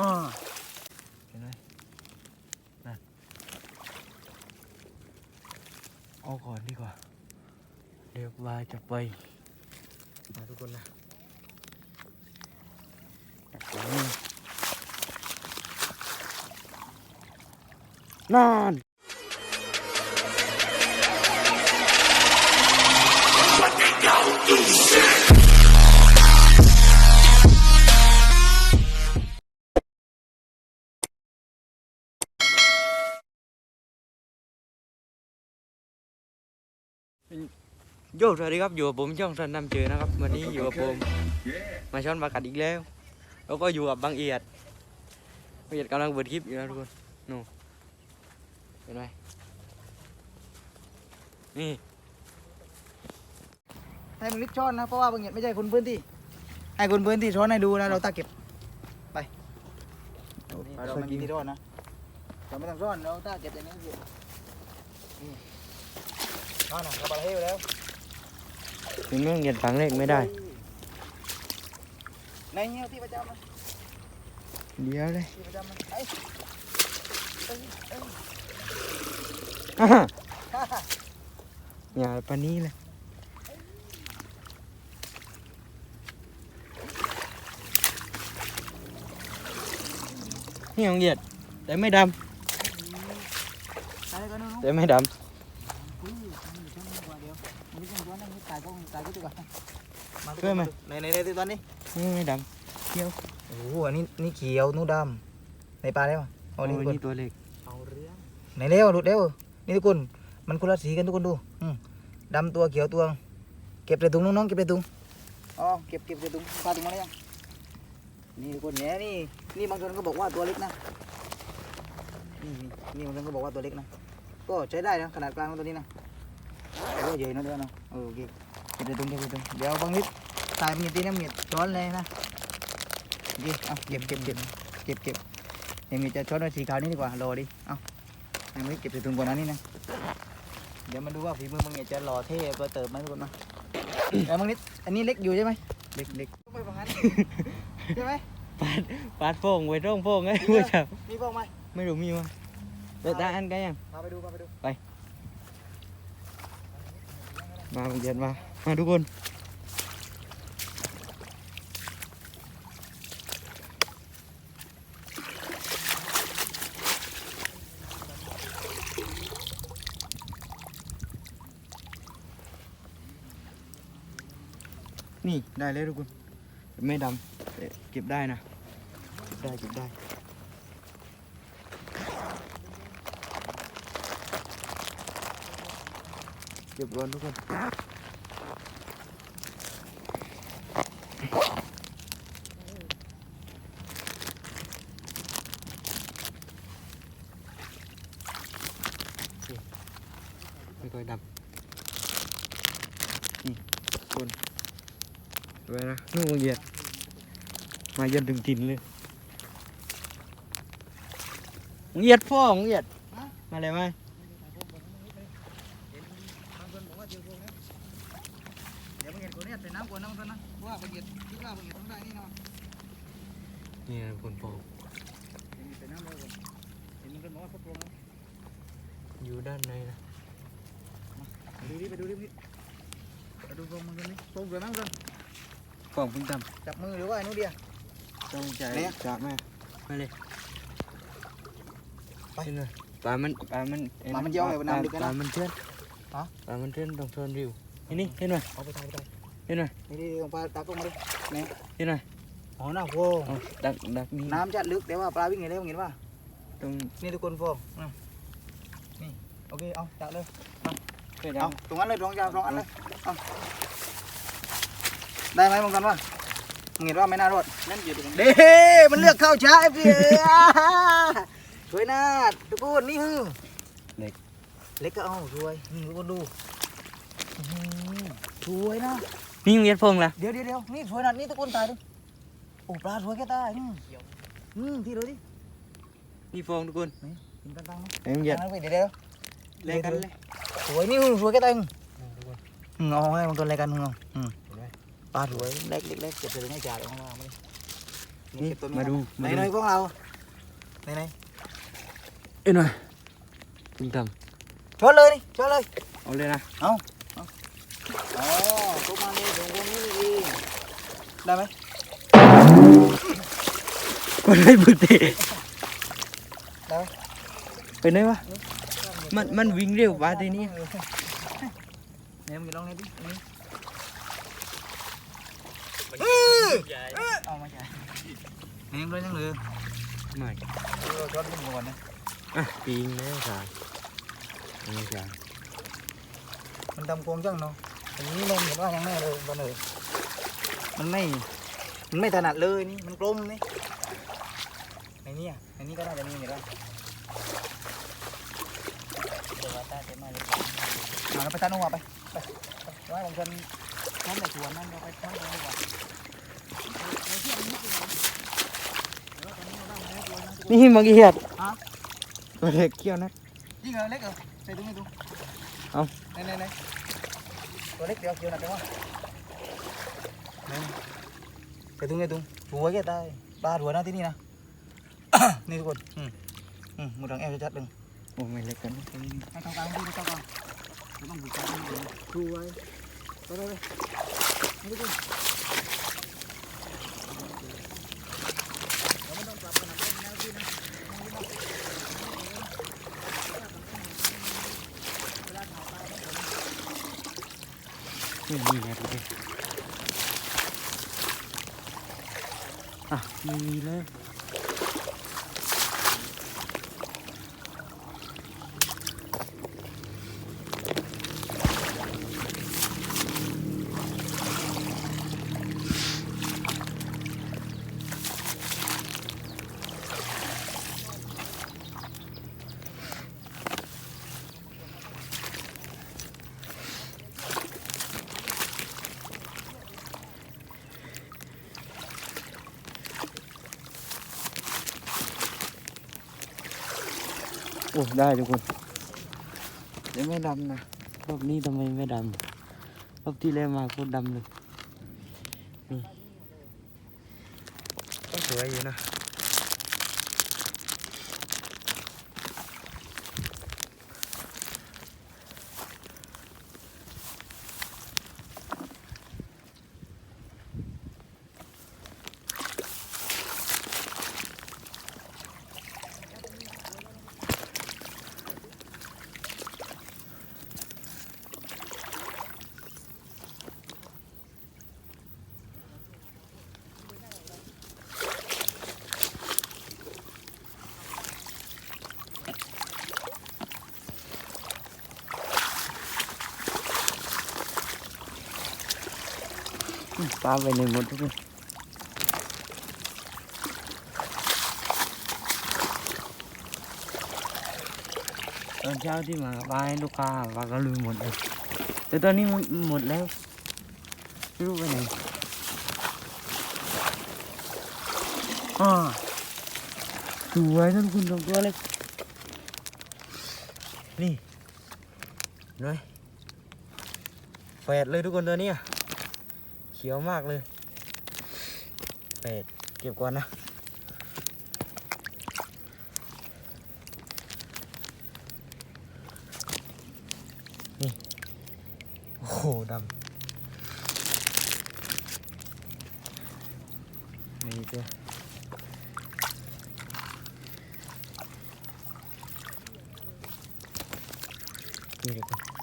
อ่าเห็นไหมนั่นเอาก่อนดีกว่า เดี๋ยวปลาจะไปมาทุกคนนะจับตัวนี่นั่ โยสวัสดีครับอยู่กับผมช่องสันนำเจอนะครับ วันนี้อยู่กับผมมาช้อนปากัดอีกแล้ว แล้วก็อยู่กับบางเอียดบางเอียดกำลังเปิดคลิปอยู่นะทุกคนนู่นเห็นไหมนี่ให้มึงรีบช้อนนะเพราะว่าบางเอีย่างไม่ใช่คนพื้นที่ให้คนพื้นที่ช้อนให้ดูนะเราตาเก็บไปเราไม่มีที่ช้อนนะเราไม่ต้องช้อนเราตาเก็บอย่างนี้เก็บนี่ช้อนนะเราไปให้อยู่แล้ว ถึงแม่งเอียดฝังเลขไม่ได้ ในเงี้ยที่ประจำนะเดี๋ยวเลยที่ประจำนะไอ้เอ้ยเอ้ยอ่าฮ่าฮ่าอย่าปานนี้เลยนี่ของเอียดแต่ไม่ดใส่กันนู้นำแต่ไม่ดอุ้ ช่วยไหม ในในในตอนนี้นี่ไม่ดโอ้โหอันนี้นี่เขียวนู้นดำในปลาได้ปะำเอานี่ทุกคนนี่ตัวเล็กเอาเรื่องไหนเร็วหลุดเร็วนี่ทุกคน มันคนละสีกันทุกคนดูอืมดำตัวเขียวตัว เก็บใส่ถุงน้องๆเก็บใส่ถุงอ๋อเก็บเก็บใส่ถุงปลาถุงมาแล้วยังนี่ทุกคนเนี่ยนี่นี่บางคนก็บอกว่าตัวเล็กนะนี่นี่นี่บางคนก็บอกว่าตัวเล็กนะก็ใช้ได้นะขนาดกลางของตัวนี้นะแต่ว่าใหญ่นะเดี๋ยวนะเออโอเคเก็บใส่ถุงเก็บใส่ถุงเดี๋ยวบางนิด ตายมันมีตีน้ำเมียดช้อนเลยนะโอเคเอาเก็บเก็บเก็บเก็บเก็บเดี๋ยวมีจะช้อนด้วยสีขาวนี่ดีกว่า รอดิ เอาให้มันเก็บใส่ถุงก่อนนะนี่นะ เดี๋ยวมาดูว่าฝีมือมึงเนี่ยจะหล่อเท่เบอร์เติบไหมทุกคนนะแล้วมึงนิดอันนี้เล็กอยู่ใช่ไหมเล็กเล็กไปฝั่งนั้นใช่ไหมปาดปาดโป่งไว้ร่องโป่งไอ้เพื่อจับมีบ้างไหมไม่รู้มีมั้ยเดี๋ยวตาอันกันยังพาไปดูพาไปดูมาเย็นมา มาทุกคน นี่ได้เลยทุกคนไม่ดำเก็บได้นะเก็บได้เก็บได้เก็บก่อนทุกคน ไม่ค่อยดำนี่คนไว้นะนู่นเหยียด มาเย็นถึงถิ่นเลยเหยียดพ่อของเหยียดมาเลยไหมบางคนบอกว่าเจอพวกนี้เดี๋ยวมึงเห็นคนนี้ใส่น้ำก่อนนะมึงนะเพราะว่ามึงเห็นคิดว่ามึงเห็นต้องได้นี่นะนี่นะคนปอกเดี๋ยวมึงใส่น้ำเลยก่อนเห็นมึงคนบอกว่าเขาโปรงนะอยู่ด้านในนะไปดูดิไปดูดิพี่ไปดูโปรงมึงคนนี้โปรงสวยมั้งคนกล่องเพิ่งทจับมือหรือว่าไอ้นู้นเดียวำ ต้องใจไหนอะจับแม่มาเลยไปขึ้นเลยปลามันปลามันปลามันย่องเลยมันน้ำลึกกันนะปลามันเชื่อนฮะปลามันเชื่อนต้องเชิญริวนี่นี่เห็นไหมเอาไปทำไปทเห็นไหมำนี่นี่ลงปลาตากล้องมาดิเห็นไหมอ๋อน้าโฟเอาดักดักนี่น้ำจะลึกแต่ว่าปลาวิ่งไงเร็วเห็นป่ะตรงนี่ทุกคนโฟอืมนี่โอเคเอาจับเลยเคยเอาดำตรงนั้นเลยตรงยาวตรงอันเลยเอาได้ไหมมึงกันว่ามึง เห็นว่าไม่น่ารอดนั่นอยู่ตรงนี้เด้มันเลือกเข้าช้าไอ้พี่สวยนะทุกคนนี่ฮือเล็กก็เอาสวยนี่ทุกคนดูอื้อหือสวยนะนี่มึงเย็ดพงละเดี๋ยวเดี๋ยวเดี๋ยวนี่สวยนะนี่ทุกคนตายดูโอ้ปลาสวยแค่ตายอืมอืมที่ดูดินี่ฟองทุกคนกินกันตังค์เห็นมึงเย็ดนะเดี๋ยวเดี๋ยวแลกกันเลยสวยนี่สวยแค่ตายอืมทุกคนอืมเอาให้มันตัวอะไรกันมึงเอ ลาสวยเล็กเล็กเล็กเก็บไปเลยไม่จ่ายเอามาไม่นี่นี่เก็บตัวนี้มาดูไหนมาไหนดูพวกเราไหนไหนเอ้ยหน่อยตุ้มตชนเลยนี่ชนเลยำเอาเลยนะอ๋อตัวมาเลยตรงนี้ดีได้ไหมก็ได้บึกเตะได้ไหมไปไหนวะมันมันวิ่งเร็วกว่าทีนี้เนี่ยมึงลองนี่ดินี่ เอามาใช่นี่มึงเลยยังเหลือไม่เออชนขึ้นก่อนนะปีงแล้วสายนี่สายมันทำโกงจังเนาะอันนี้นมเห็นว่ายังแม่เลยบ้านเออมันไม่ มันไม่ถนัดเลยนี่ มันกลมนี่ในนี้อะในนี้ก็น่าจะมีเหมือนกันเอาแล้วไปตัดนุ่งไปไปไว่าของฉันฉันในสวนนั่นเราไปทำกันดีกว่า นี่มังกี้เห็ดฮะตัวเล็กเขี้ยวนะยิ่งเหรอเล็กเหรอใส่ตุ้งไม่ตุ้งเอาไหนไหนไหนตัวเล็กเดียวเดียวหนักจังวะไหนใส่ตุ้งไงตุ้งหัวแกตายปลาหัวหน้าที่นี่นะนี่ทุกคนอืมอืมหมดทางแอลชัดๆเลยโอ้ไม่เล็กกันให้เข้ากลางที่เข้ากลางไม่ต้องบุกกลางเลยดูไว้ไปเลยไปเลยทุกคนเราไม่ต้องกลับข นี่นะไม่มีไงดูดิอะมมีเลย โอ้ได้ทุกคนเดี๋ยวไม่ดำนะรอบนี้ทำไมไม่ดำรอบที่แล้วมาโคตรดำเลยนี่ก็สวยอยู่นะ ปลาไปในหมดทุกคนตอนเช้าที่มาปลาให้ลูกค้าปลาก็ลืมหมดเลยแต่ตอนนี้หมดแล้วไม่รู้ไปไหนอ่าสวยนะทุกคนสองตัวเล็กนี่น้อยแฝดเลยทุกคนตัวนี้ เขียวมากเลยเป็ดเก็บก่อนนะนี่โอ้โหดำนี่ตัวนี่ดีกว่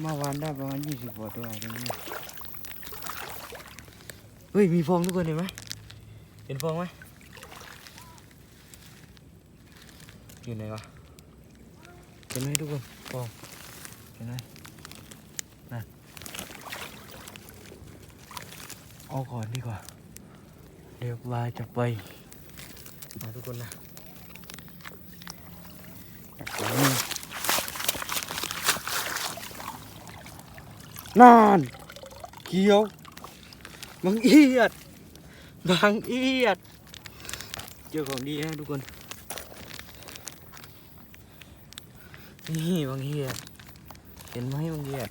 เมื่อวานได้ประมาณยี่สิบกว่าตัวตรงนี้เฮ้ย มีฟองทุกคนเห็นไหมเห็นฟองไหมอยู่ไหนวะเห็นไหมทุกคนฟองเห็นไหมนั่นเอาก่อนดีกว่า เดี๋ยววาจะไปมาทุกคนนะจับตัวนี้ นานเขียวบางเอียดบางเอียด เจอของดีนะทุกคน นี่บางเหียด เห็นไหมบางเหียด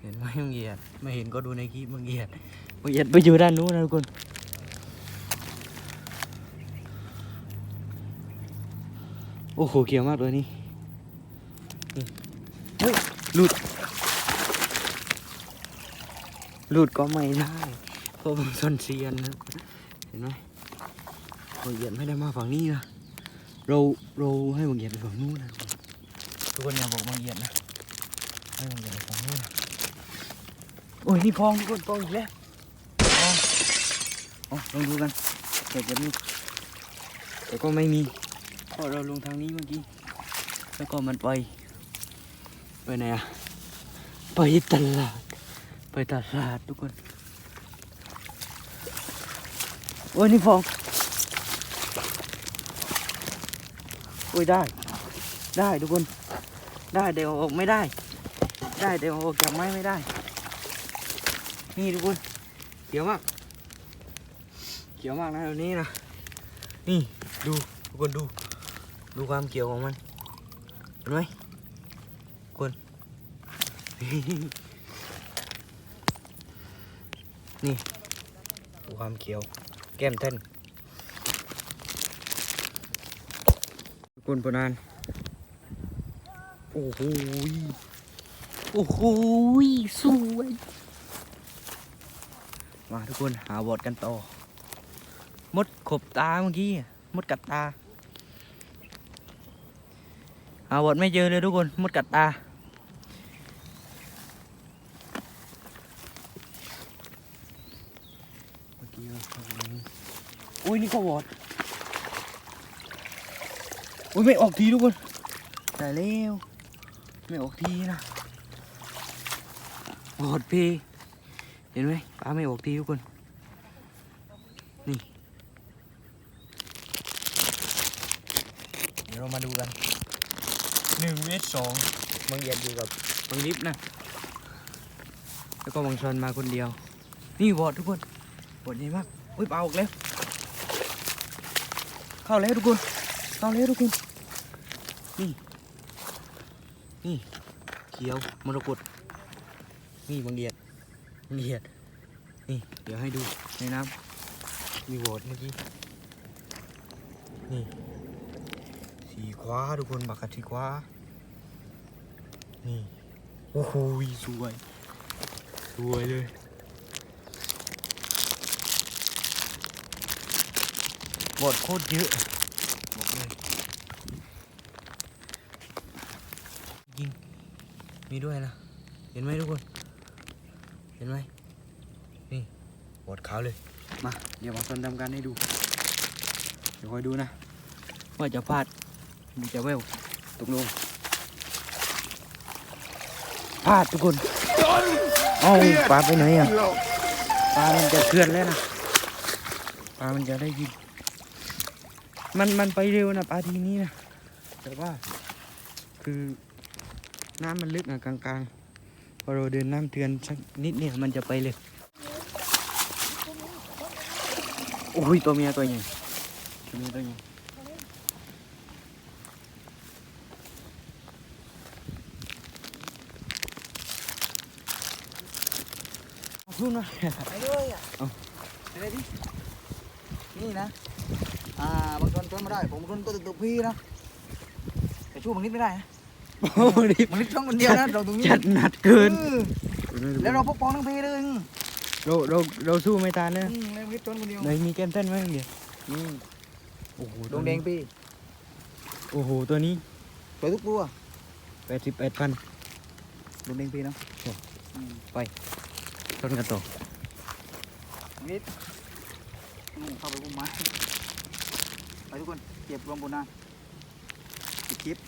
เห็นไหมบางเหียด ไม่เห็นก็ดูในคลิปบางเหียดบางเหียดไปอยู่ด้านนู้นนะทุกคนโอ้โหเขียวมากเลยนี่นี่เฮ้ยหลุด หลุดก็ไม่ได้เพราะผมซนเซียนนะเห็นไหมบางเหยียดไม่ได้มาฝั่งนี้นะเราเราให้บางเหยียดไปฝั่งนู้นนะทุกคนอย่าบอกบางเอียดนะให้บางเอียดไปฝั่งนู้นนะโอ้ยนี่ฟองทุกคนฟองอีกแล้วฟองอ๋อลองดูกันเดี๋ยวจะมีแต่ก็ไม่มีพราะเราลงทางนี้เมื่อกี้แล้วก็มันไปไปไหนอะไปตลาด ไปตลาดทุกคน โอ้ยนี่ฟอง โอ้ยได้ ได้ทุกคน ได้เดี๋ยวออกไม่ได้ ได้เดี๋ยวออกจากไม้ไม่ได้ นี่ทุกคนเขียวมาก เขียวมากนะแบบนี้นะ นี่ดูทุกคนดู ดูความเขียวของมันเห็นไหมทุกคน นี่ความเขียว แก้มเท่นทุกคนปนาน โอ้โหโอ้โหสวยมาทุกคนหาบอดกันต่อ มดขบตาเมื่อกี้ มดกัดตา หาบอดไม่เจอเลยทุกคน มดกัดตา เมื่อกี้เราเข้าไปนี่ อุ้ยนี่ก็บอดอุ้ยไม่ออกทีทุกคนตายแล้วไม่ออกทีนะโอดพี่เห็นไหมปลาไม่ออกทีทุกคนนี่เดี๋ยวเรามาดูกันหนึ่งเมตรสองบางเหยียดอยู่กับบางลิฟต์นะแล้วก็บางชนมาคนเดียว นี่บอดทุกคนบอดใหญ่มากอุ้ยปลาออกแล้ว เข้าแล้วทุกคน เข้าแล้วทุกคน นี่ นี่ เขียวมรกตนี่บางเดียดบางเดียดนี่ เดี๋ยวให้ดูในน้ำมีโหวตเมื่อกี้ นี่ สีคว้าทุกคนบักกับสีคว้า นี่ โอ้โหสวย สวยเลย บทโคตรเยอะบอกเลยยิงมีด้วยนะ เห็นไหมทุกคน เห็นไหมนี่บดขาวเลย มา เดี๋ยวมาต้นทำการให้ดู เดี๋ยวคอยดูนะ ว่าจะพลาดมันจะเวลตกลงพลาดทุกคนเอ้าปลาไปไหนอะปลามันจะเคลื่อนแล้วนะปลามันจะได้ยิน มันมันไปเร็วนะปลาทีนี้นะ แต่ว่า คือน้ำมันลึกอะกลางๆพอเราเดินน้ำเตือนสักนิดเนี่ยมันจะไปเลยโอ้ยตัวเมียตัวใหญ่ตัวเมียตัวใหญ่เอาพูดมาไปเลยอะเอาไปเลยดินี่นะอ่า บางคนทนไม่ได้ ผมทนก็ติดตัวพี่นะแต่ช่วยบางนิดไม่ได้นะโอ้ดิบางนิดต้องคนเดียวนะเราตรงนี้จัดหนักเกินอืมแล้วเราปกป้องทั้งพี่เลยอืมเราเราเราสู้ไม่ตานนะอืมแล้วบางนิดทนคนเดียวไหนมีแก้มเต้นไหมเดี๋ยวนี่โอ้โหดงแดงพี่โอ้โหตัวนี้สวยทุกตัวแปดสิบแปดพันดงแดงพี่เนาะใช่อืมต้นกันต่อบางนิดอืมเข้าไปพุ่มไม้ไป ทุกคนเก็บรวมบนน้ำปิดคลิป